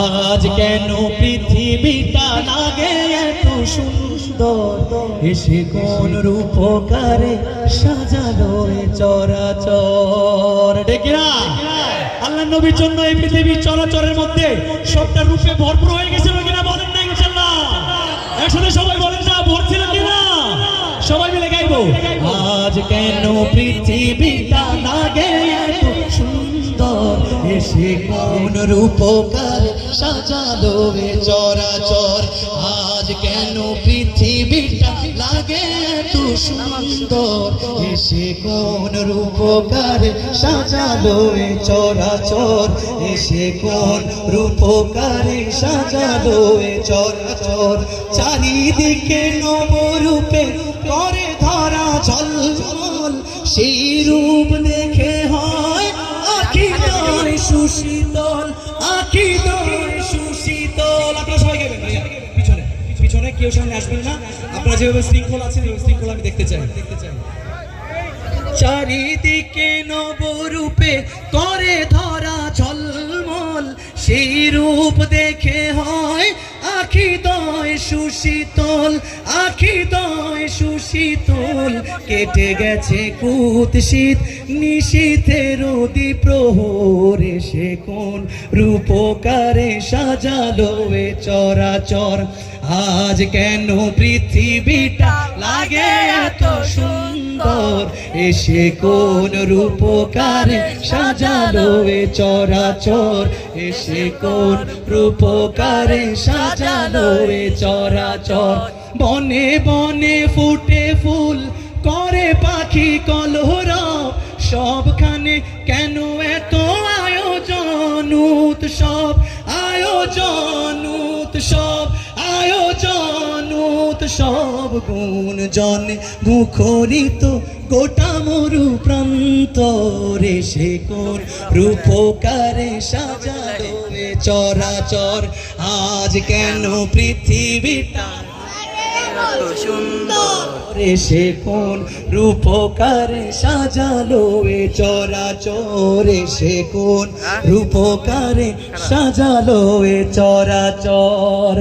আজ কেন পৃথিবীটা লাগে এত সুন্দর? এসে কোন রূপকারে সাজালো চরাচর। ডেকে না আল্লাহ নবীর জন্য এই পৃথিবী চরাচরের মধ্যে সবটা রূপে ভরপুর হয়ে গেছিল কিনা বলেন না ইনশাল্লাহ একসাথে সবাই বলেন না ভরছিল কিনা? সবাই মিলে গাইবো। আজ কেন পৃথিবীটা কোন রূপকার সাজালো এ চরাচর। আজ কেন পৃথিবীটা লাগে এত সুন্দর? এসে কোন রূপকার সাজালো এ চরাচর? এসে কোন রূপকার সাজালো এ চরাচর? চারিদিকে নবরূপে করে ধরা ঝলঝল সেই রূপ দেখে হয় আখি সুশীতল। কেউ সামনে আসবেন না। আপনারা যেভাবে শৃঙ্খলা আছেন ওই শৃঙ্খলা আমি দেখতে চাই। দেখতে চাই চারিদিকে নবরূপে করে ধরা ঝলমল, সেই রূপ দেখে হয় আখি দয় সুশীতল, আখি দয় সুশীতল কেটে গেছে কুত শীত। নিশীথের প্রহরে সে কোন রূপকারে সাজালো এ চরাচর। আজ কেন পৃথিবীটা লাগে এত সুন্দর? এসে কোন রূপকারে সাজালো এ চরাচর? এসে কোন রূপকারে সাজালো এ চরাচর? বনে বনে ফুটে ফুল করে পাখি কলহর সবখানে কেন এত আয়োজন, উৎসব আয়োজন উৎসব আয়োজন, উৎসব। গুণ জন মুখরিত গোটা মরু প্রান্ত রে সে কোন রূপকারে সাজালো চরাচর। আজ কেন পৃথিবীটা রে সে কোন রূপকারে সাজালো এ চরাচরে সে কোন রূপকারে সাজালো এ চরাচর।